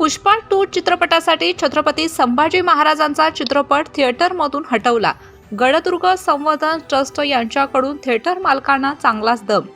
Pushpa to चित्रपटासाठी छत्रपती संभाजी महाराजांचा चित्रपट थिएटरमधून हटवला. गडदुर्ग संवर्धन ट्रस्ट यांच्याकडून थिएटर मालकांना चांगलाच दम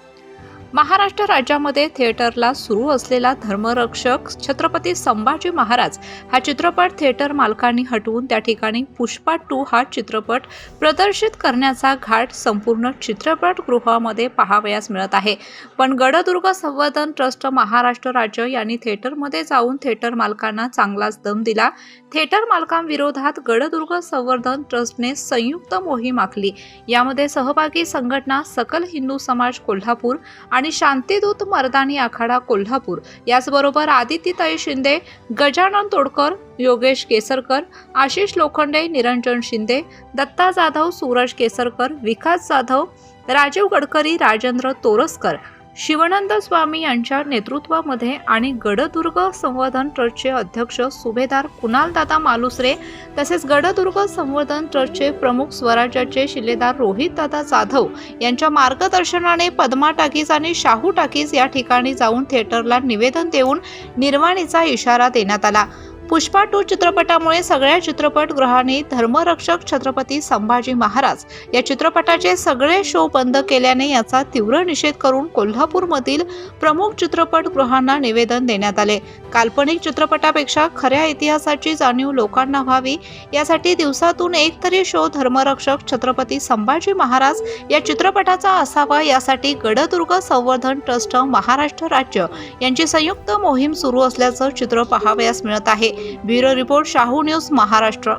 महाराष्ट्र राज्यामध्ये थिएटरला सुरू असलेला धर्मरक्षक छत्रपती संभाजी महाराज हा चित्रपट थिएटर मालकांनी हटवून त्या ठिकाणी पुष्पा टू हा चित्रपट प्रदर्शित करण्याचा घाट संपूर्ण चित्रपटगृहामध्ये पाहावयास मिळत आहे. पण गडदुर्ग संवर्धन ट्रस्ट महाराष्ट्र राज्य यांनी थिएटरमध्ये जाऊन थिएटर मालकांना चांगलाच दम दिला. थिएटर मालकांविरोधात गडदुर्ग संवर्धन ट्रस्टने संयुक्त मोहीम आखली. यामध्ये सहभागी संघटना सकल हिंदू समाज कोल्हापूर आणि आणि शांतीदूत मर्दानी आखाडा कोल्हापूर. याचबरोबर आदित्यताई शिंदे गजानन तोडकर योगेश केसरकर आशिष लोखंडे निरंजन शिंदे दत्ता जाधव सूरज केसरकर विकास जाधव राजीव गडकरी राजेंद्र तोरसकर शिवानंद स्वामी यांच्या नेतृत्वामध्ये आणि गडदुर्ग संवर्धन ट्रस्टचे अध्यक्ष सुभेदार कुणालदादा मालुसरे तसेच गडदुर्ग संवर्धन ट्रस्टचे प्रमुख स्वराज्याचे शिलेदार रोहितदादा जाधव यांच्या मार्गदर्शनाने पद्मा टाकीज आणि शाहू टाकीज या ठिकाणी जाऊन थिएटरला निवेदन देऊन निर्वाणीचा इशारा देण्यात आला. पुष्पा टू चित्रपटामुळे सगळ्या चित्रपटगृहांनी धर्मरक्षक छत्रपती संभाजी महाराज या चित्रपटाचे सगळे शो बंद केल्याने याचा तीव्र निषेध करून कोल्हापूरमधील प्रमुख चित्रपटगृहांना निवेदन देण्यात आले. काल्पनिक चित्रपटापेक्षा खऱ्या इतिहासाची जाणीव लोकांना व्हावी यासाठी दिवसातून एक तरी शो धर्मरक्षक छत्रपती संभाजी महाराज या चित्रपटाचा असावा यासाठी गडदुर्ग संवर्धन ट्रस्ट महाराष्ट्र राज्य यांची संयुक्त मोहीम सुरू असल्याचं चित्र पाहावयास मिळत आहे. Bureau report Shahu news Maharashtra